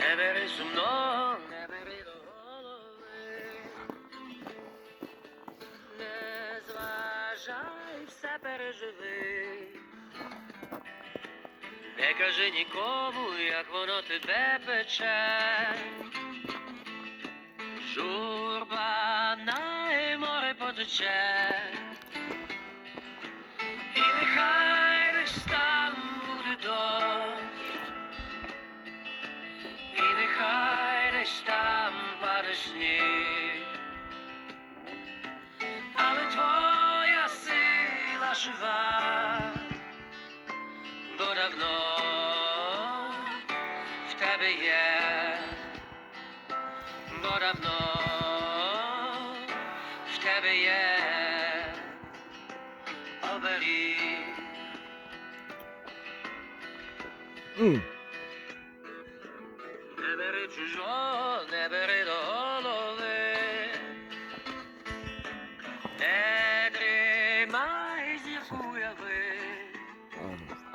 Не бери сумно, не бери голови. Не все переживи. Не кажи нікому, як воно тебе пече. Журба на море потече. Нехай десь там паде сніг. Але твоя сила жива, бо давно в тебе є, бо давно в тебе є оберіг.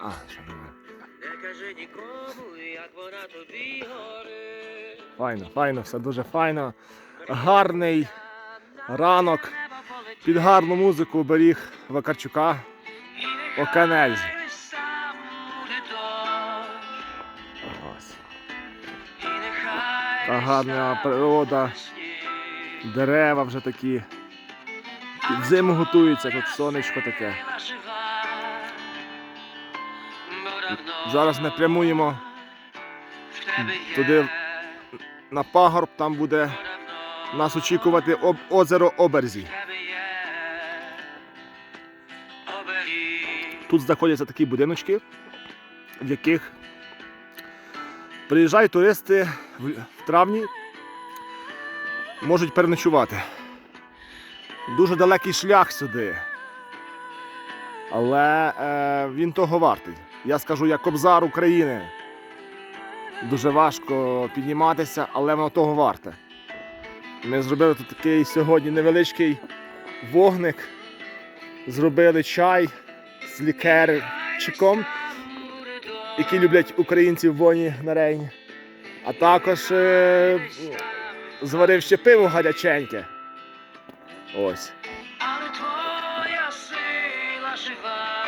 А, не кажи нікому, як вона тобі горить. Файно, файно, все дуже файно. Гарний ранок. Під гарну музику беріг Вакарчука. Оканельзі. Нехай Та гарна природа. Дерева вже такі. Під зиму готуються, тут сонечко таке. Зараз ми прямуємо туди, на пагорб, там буде нас очікувати об, озеро Оберзі. Тут знаходяться такі будиночки, в яких приїжджають туристи в, травні, можуть переночувати. Дуже далекий шлях сюди. Але е, він того вартий. Я скажу як кобзар України. Дуже важко підніматися, але воно того варте. Ми зробили тут такий сьогодні невеличкий вогник. Зробили чай з лікерчиком, який люблять українці в воні на рейні. А також е, зварив ще пиво гаряченьке. Ось. Але твоя сила жива,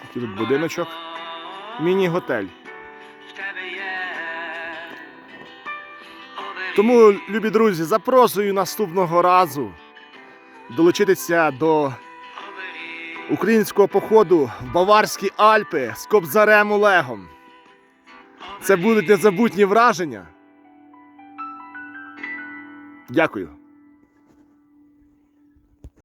Такий тут будиночок. Міні-готель. Тому, любі друзі, запрошую наступного разу долучитися до українського походу в Баварські Альпи з Кобзарем Олегом. Це будуть незабутні враження. Дякую.